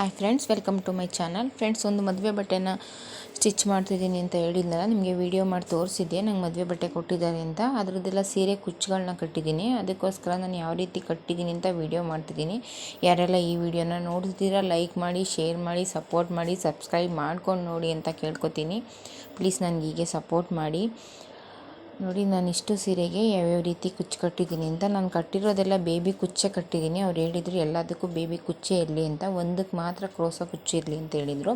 Hi friends welcome to my channel friends ಒಂದು ಮದುವೆ ಬಟ್ಟೆನ ಸ್ಟಿಚ್ ಮಾಡ್ತಿದ್ದೀನಿ ಅಂತ ಹೇಳಿದ್ನಲ್ಲ, ನಿಮಗೆ ವಿಡಿಯೋ ಮಾಡಿ ತೋರಿಸಿದ್ದೆ. ನಂಗೆ ಮದುವೆ ಬಟ್ಟೆ ಕೊಟ್ಟಿದ್ದಾರೆ ಅಂತ. ಅದರದ್ದೆಲ್ಲ ಸೀರೆ ಕುಚ್ಚುಗಳನ್ನ ಕಟ್ಟಿದ್ದೀನಿ. ಅದಕ್ಕೋಸ್ಕರ ನಾನು ಯಾವ ರೀತಿ ಕಟ್ಟಿದ್ದೀನಿ ಅಂತ ವಿಡಿಯೋ ಮಾಡ್ತಿದ್ದೀನಿ. ಯಾರೆಲ್ಲ ಈ ವಿಡಿಯೋನ ನೋಡ್ತಿದ್ದೀರಾ ಲೈಕ್ ಮಾಡಿ ಶೇರ್ ಮಾಡಿ ಸಪೋರ್ಟ್ ಮಾಡಿ ಸಬ್ಸ್ಕ್ರೈಬ್ ಮಾಡ್ಕೊಂಡು ನೋಡಿ ಅಂತ ಕೇಳ್ಕೊತೀನಿ. ಪ್ಲೀಸ್ ನನಗೆ ಹೀಗೆ ಸಪೋರ್ಟ್ ಮಾಡಿ. ನೋಡಿ, ನಾನು ಇಷ್ಟು ಸೀರೆಗೆ ಯಾವ್ಯಾವ ರೀತಿ ಕುಚ್ಚು ಕಟ್ಟಿದ್ದೀನಿ ಅಂತ. ನಾನು ಕಟ್ಟಿರೋದೆಲ್ಲ ಬೇಬಿ ಕುಚ್ಚೆ ಕಟ್ಟಿದ್ದೀನಿ. ಅವ್ರು ಹೇಳಿದರು, ಎಲ್ಲದಕ್ಕೂ ಬೇಬಿ ಕುಚ್ಚೆ ಇರಲಿ ಅಂತ. ಒಂದಕ್ಕೆ ಮಾತ್ರ ಕ್ರೋಸ ಕುಚ್ಚು ಇರಲಿ ಅಂತ ಹೇಳಿದರು.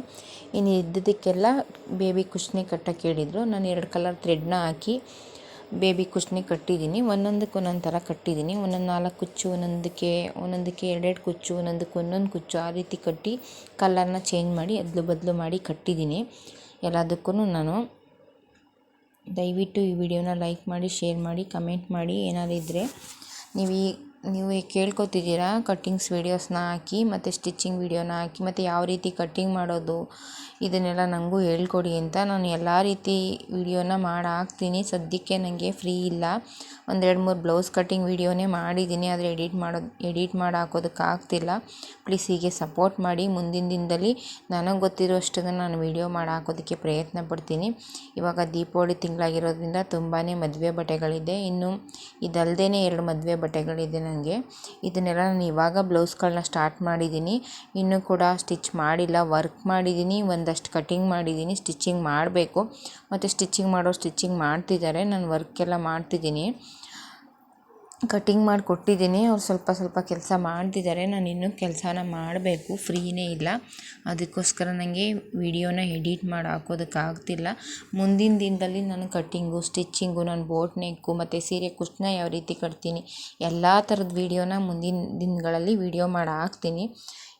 ಇನ್ನು ಇದ್ದದಕ್ಕೆಲ್ಲ ಬೇಬಿ ಕುಚ್ಚನೆ ಕಟ್ಟಕ್ಕೆ ಹೇಳಿದರು. ನಾನು ಎರಡು ಕಲರ್ ಥ್ರೆಡ್ನ ಹಾಕಿ ಬೇಬಿ ಕುಚ್ಚನೆ ಕಟ್ಟಿದ್ದೀನಿ. ಒಂದೊಂದಕ್ಕೆ ಒಂದೊಂದು ಥರ ಕಟ್ಟಿದ್ದೀನಿ. ಒಂದೊಂದು ನಾಲ್ಕು ಕುಚ್ಚು, ಒಂದೊಂದಕ್ಕೆ ಒಂದೊಂದಕ್ಕೆ ಎರಡೆರಡು ಕುಚ್ಚು, ಒಂದೊಂದಕ್ಕೆ ಒಂದೊಂದು ಕುಚ್ಚು ಆ ರೀತಿ ಕಟ್ಟಿ ಕಲರ್ನ ಚೇಂಜ್ ಮಾಡಿ, ಅದಲು ಬದಲು ಮಾಡಿ ಕಟ್ಟಿದ್ದೀನಿ. ಎಲ್ಲದಕ್ಕೂ ನಾನು ದಯವಿಟ್ಟು ಈ ವಿಡಿಯೋನ ಲೈಕ್ ಮಾಡಿ ಶೇರ್ ಮಾಡಿ ಕಮೆಂಟ್ ಮಾಡಿ ಏನಾದ್ರು ಇದ್ದರೆ ನೀವು ಈ ನೀವು ಕೇಳ್ಕೊತಿದ್ದೀರಾ? ಕಟ್ಟಿಂಗ್ಸ್ ವೀಡಿಯೋಸ್ನ ಹಾಕಿ, ಮತ್ತು ಸ್ಟಿಚಿಂಗ್ ವೀಡಿಯೋನ ಹಾಕಿ, ಮತ್ತು ಯಾವ ರೀತಿ ಕಟ್ಟಿಂಗ್ ಮಾಡೋದು? ಇದನ್ನೆಲ್ಲ ನನಗೂ ಹೇಳ್ಕೊಡಿ ಅಂತ ನಾನು ಎಲ್ಲ ರೀತಿ ವೀಡಿಯೋನ ಮಾಡಿ ಹಾಕ್ತೀನಿ ಸದ್ಯಕ್ಕೆ ನನಗೆ ಫ್ರೀ ಇಲ್ಲ. ಒಂದೆರಡು ಮೂರು ಬ್ಲೌಸ್ ಕಟ್ಟಿಂಗ್ ವೀಡಿಯೋನೇ ಮಾಡಿದ್ದೀನಿ, ಆದರೆ ಎಡಿಟ್ ಮಾಡೋ ಎಡಿಟ್ ಮಾಡಿ ಹಾಕೋದಕ್ಕೆ ಆಗ್ತಿಲ್ಲ. ಪ್ಲೀಸ್ ಹೀಗೆ ಸಪೋರ್ಟ್ ಮಾಡಿ. ಮುಂದಿನ ದಿನದಲ್ಲಿ ನನಗೆ ಗೊತ್ತಿರೋಷ್ಟನ್ನು ನಾನು ವಿಡಿಯೋ ಮಾಡಿ ಹಾಕೋದಕ್ಕೆ ಪ್ರಯತ್ನ ಪಡ್ತೀನಿ. ಇವಾಗ ದೀಪಾವಳಿ ತಿಂಗಳಾಗಿರೋದ್ರಿಂದ ತುಂಬಾ ಮದುವೆ ಬಟ್ಟೆಗಳಿದೆ. ಇನ್ನು ಇದಲ್ಲದೇ ಎರಡು ಮದುವೆ ಬಟ್ಟೆಗಳಿದೆ ನನಗೆ ಇದನ್ನೆಲ್ಲ ನಾನು ಇವಾಗ ಬ್ಲೌಸ್ಗಳನ್ನ ಸ್ಟಾರ್ಟ್ ಮಾಡಿದ್ದೀನಿ. ಇನ್ನೂ ಕೂಡ ಸ್ಟಿಚ್ ಮಾಡಿಲ್ಲ, ವರ್ಕ್ ಮಾಡಿದ್ದೀನಿ. ಒಂದಷ್ಟು ಕಟ್ಟಿಂಗ್ ಮಾಡಿದ್ದೀನಿ, ಸ್ಟಿಚಿಂಗ್ ಮಾಡಬೇಕು. ಮತ್ತು ಸ್ಟಿಚಿಂಗ್ ಮಾಡೋ ಸ್ಟಿಚಿಂಗ್ ಮಾಡ್ತಿದ್ದಾರೆ. ನಾನು ವರ್ಕೆಲ್ಲ ಮಾಡ್ತಿದ್ದೀನಿ. ಕಟ್ಟಿಂಗ್ ಮಾಡಿ ಕೊಟ್ಟಿದ್ದೀನಿ. ಅವ್ರು ಸ್ವಲ್ಪ ಸ್ವಲ್ಪ ಕೆಲಸ ಮಾಡ್ತಿದ್ದಾರೆ. ನಾನು ಇನ್ನೂ ಕೆಲಸನ ಮಾಡಬೇಕು. ಫ್ರೀನೇ ಇಲ್ಲ. ಅದಕ್ಕೋಸ್ಕರ ನನಗೆ ವಿಡಿಯೋನ ಎಡಿಟ್ ಮಾಡಿ ಹಾಕೋದಕ್ಕೆ ಆಗ್ತಿಲ್ಲ. ಮುಂದಿನ ದಿನದಲ್ಲಿ ನಾನು ಕಟ್ಟಿಂಗು ಸ್ಟಿಚ್ಚಿಂಗು, ನಾನು ಬೋಟ್ ನೆಕ್ಕು ಮತ್ತು ಸೀರೆ ಕುಚ್ಚನ್ನ ಯಾವ ರೀತಿ ಕಟ್ತೀನಿ, ಎಲ್ಲ ಥರದ ವೀಡಿಯೋನ ಮುಂದಿನ ದಿನಗಳಲ್ಲಿ ವಿಡಿಯೋ ಮಾಡಿ ಹಾಕ್ತೀನಿ.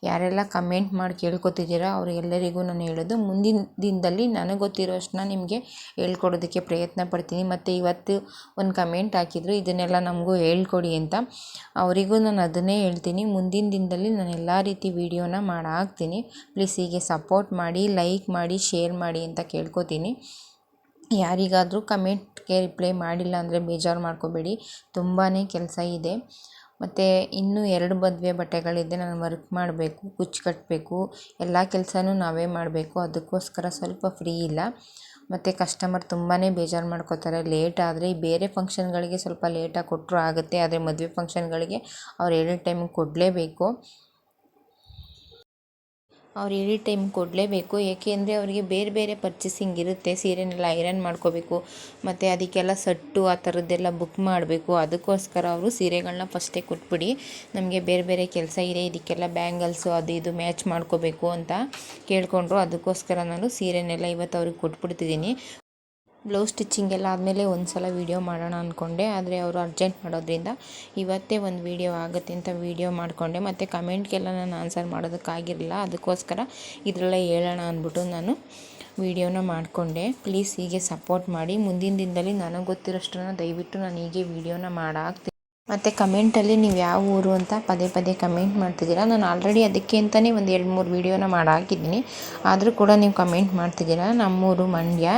ಯಾರೆಲ್ಲ ಕಮೆಂಟ್ ಮಾಡಿ ಕೇಳ್ಕೊತಿದ್ದೀರಾ ಅವರೆಲ್ಲರಿಗೂ ನಾನು ಹೇಳೋದು ಮುಂದಿನ ದಿನದಲ್ಲಿ ನನಗೆ ಗೊತ್ತಿರೋಷ್ಟನ್ನ ನಿಮಗೆ ಹೇಳ್ಕೊಡೋದಕ್ಕೆ ಪ್ರಯತ್ನ ಪಡ್ತೀನಿ. ಮತ್ತು ಇವತ್ತು ಒಂದು ಕಮೆಂಟ್ ಹಾಕಿದ್ರು, ಇದನ್ನೆಲ್ಲ ನಮಗೂ ಹೇಳ್ಕೊಡಿ ಅಂತ. ಅವರಿಗೂ ನಾನು ಅದನ್ನೇ ಹೇಳ್ತೀನಿ. ಮುಂದಿನ ದಿನದಲ್ಲಿ ನಾನು ಎಲ್ಲ ರೀತಿ ವೀಡಿಯೋನ ಮಾಡಿ ಹಾಕ್ತೀನಿ. ಪ್ಲೀಸ್ ಹೀಗೆ ಸಪೋರ್ಟ್ ಮಾಡಿ ಲೈಕ್ ಮಾಡಿ ಶೇರ್ ಮಾಡಿ ಅಂತ ಕೇಳ್ಕೊತೀನಿ. ಯಾರಿಗಾದರೂ ಕಮೆಂಟ್ಗೆ ರಿಪ್ಲೈ ಮಾಡಿಲ್ಲ ಅಂದರೆ ಬೇಜಾರು ಮಾಡ್ಕೋಬೇಡಿ. ತುಂಬಾ ಕೆಲಸ ಇದೆ. ಮತ್ತು ಇನ್ನೂ ಎರಡು ಮದುವೆ ಬಟ್ಟೆಗಳಿದೆ ನಾನು ವರ್ಕ್ ಮಾಡಬೇಕು ಕುಚ್ಚು ಕಟ್ಟಬೇಕು ಎಲ್ಲ ಕೆಲಸನೂ ನಾವೇ ಮಾಡಬೇಕು, ಅದಕ್ಕೋಸ್ಕರ ಸ್ವಲ್ಪ ಫ್ರೀ ಇಲ್ಲ. ಮತ್ತು ಕಸ್ಟಮರ್ ತುಂಬಾ ಬೇಜಾರು ಮಾಡ್ಕೋತಾರೆ ಲೇಟ್ ಆದರೆ ಬೇರೆ ಫಂಕ್ಷನ್ಗಳಿಗೆ ಸ್ವಲ್ಪ ಲೇಟಾಗಿ ಕೊಟ್ಟರೂ ಆಗುತ್ತೆ, ಆದರೆ ಮದುವೆ ಫಂಕ್ಷನ್ಗಳಿಗೆ ಅವ್ರು ಹೇಳಿದ ಟೈಮಿಗೆ ಕೊಡಲೇಬೇಕು. ಅವ್ರು ಎನಿ ಟೈಮ್ ಕೊಡಲೇಬೇಕು. ಏಕೆಂದರೆ ಅವರಿಗೆ ಬೇರೆ ಬೇರೆ ಪರ್ಚೇಸಿಂಗ್ ಇರುತ್ತೆ. ಸೀರೆನೆಲ್ಲ ಐರನ್ ಮಾಡ್ಕೋಬೇಕು. ಮತ್ತು ಅದಕ್ಕೆಲ್ಲ ಸಟ್ಟು ಆ ಥರದ್ದೆಲ್ಲ ಬುಕ್ ಮಾಡಬೇಕು. ಅದಕ್ಕೋಸ್ಕರ ಅವರು ಸೀರೆಗಳನ್ನ ಫಸ್ಟೇ ಕೊಟ್ಬಿಡಿ. ನಮಗೆ ಬೇರೆ ಬೇರೆ ಕೆಲಸ ಇದೆ. ಇದಕ್ಕೆಲ್ಲ ಬ್ಯಾಂಗಲ್ಸು ಅದು ಇದು ಮ್ಯಾಚ್ ಮಾಡ್ಕೋಬೇಕು ಅಂತ ಕೇಳಿಕೊಂಡ್ರು. ಅದಕ್ಕೋಸ್ಕರ ನಾನು ಸೀರೆನೆಲ್ಲ ಇವತ್ತು ಅವ್ರಿಗೆ ಕೊಟ್ಬಿಡ್ತಿದ್ದೀನಿ. ಬ್ಲೌಸ್ ಸ್ಟಿಚ್ಚಿಂಗ್ ಎಲ್ಲ ಆದಮೇಲೆ ಒಂದು ಸಲ ವೀಡಿಯೋ ಮಾಡೋಣ ಅಂದ್ಕೊಂಡೆ ಆದರೆ ಅವರು ಅರ್ಜೆಂಟ್ ಮಾಡೋದ್ರಿಂದ ಇವತ್ತೇ ಒಂದು ವೀಡಿಯೋ ಆಗುತ್ತೆ ಅಂತ ವೀಡಿಯೋ ಮಾಡಿಕೊಂಡೆ. ಮತ್ತು ಕಮೆಂಟ್ಗೆಲ್ಲ ನಾನು ಆನ್ಸರ್ ಮಾಡೋದಕ್ಕಾಗಿರಲಿಲ್ಲ, ಅದಕ್ಕೋಸ್ಕರ ಇದರಲ್ಲೇ ಹೇಳೋಣ ಅಂದ್ಬಿಟ್ಟು ನಾನು ವೀಡಿಯೋನ ಮಾಡಿಕೊಂಡೆ. ಪ್ಲೀಸ್ ಹೀಗೆ ಸಪೋರ್ಟ್ ಮಾಡಿ. ಮುಂದಿನ ದಿನದಲ್ಲಿ ನನಗೆ ಗೊತ್ತಿರೋಷ್ಟನ್ನು ದಯವಿಟ್ಟು ನಾನು ಹೀಗೆ ವೀಡಿಯೋನ ಮಾಡಾಕ್ತೀನಿ. ಮತ್ತು ಕಮೆಂಟಲ್ಲಿ ನೀವು ಯಾವ ಊರು ಅಂತ ಪದೇ ಪದೇ ಕಮೆಂಟ್ ಮಾಡ್ತಿದ್ದೀರ. ನಾನು ಆಲ್ರೆಡಿ ಅದಕ್ಕೆ ಅಂತಲೇ ಒಂದು ಎರಡು ಮೂರು ವೀಡಿಯೋನ ಮಾಡಿ ಹಾಕಿದ್ದೀನಿ ಆದರೂ ಕೂಡ ನೀವು ಕಮೆಂಟ್ ಮಾಡ್ತಿದ್ದೀರಾ. ನಮ್ಮೂರು ಮಂಡ್ಯ,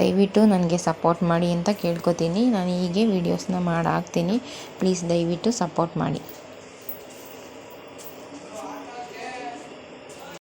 ದಯವಿಟ್ಟು ನನಗೆ ಸಪೋರ್ಟ್ ಮಾಡಿ ಅಂತ ಕೇಳ್ಕೊತೀನಿ. ನಾನು ಹೀಗೆ ವೀಡಿಯೋಸ್ನ ಮಾಡಿ ಹಾಕ್ತೀನಿ ಪ್ಲೀಸ್ ದಯವಿಟ್ಟು ಸಪೋರ್ಟ್ ಮಾಡಿ.